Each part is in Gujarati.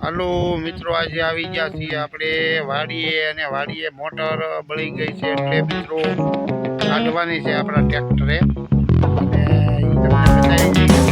હાલો, મિત્રો, આજે આવી ગયા છીએ આપણે વાડીએ અને વાડીએ મોટર બળી ગઈ છે એટલે, મિત્રો, કાઢવાની છે આપણા ટ્રેક્ટરે. અને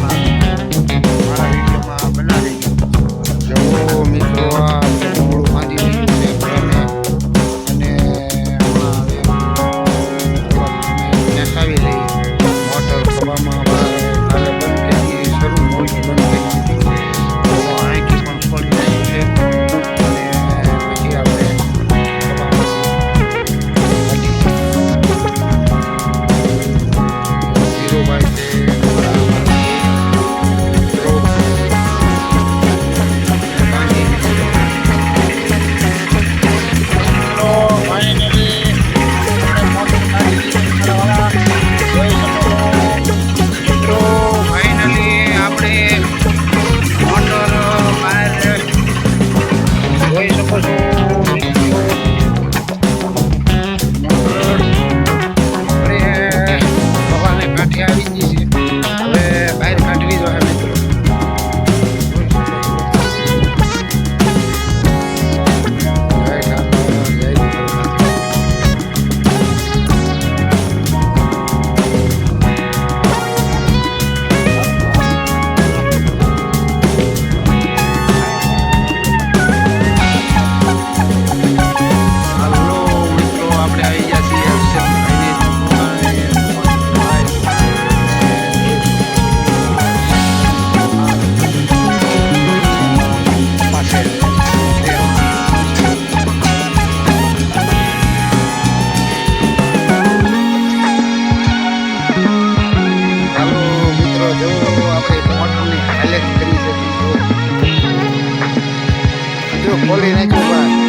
Boleh.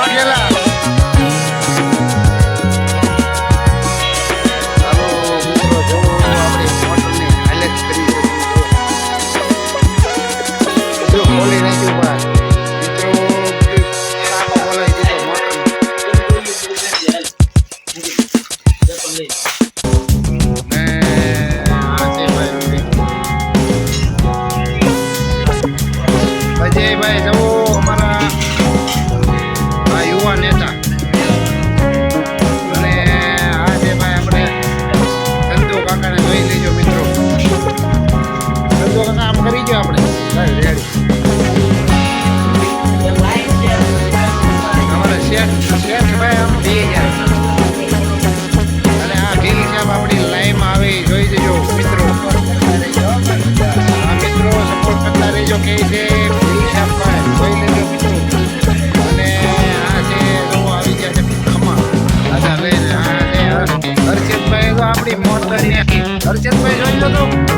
Mariela. રૂપિયા બે હજાર આપણી લાઈમ આવે જોઈ દેજો મિત્રો. આ મિત્રો સપોર્ટ છે ઢીલ જોઈ લેજો અને આ આવી ગયા છે ખમા આપણી મોટરની હર્ષિતભાઈ જોઈ લો તો.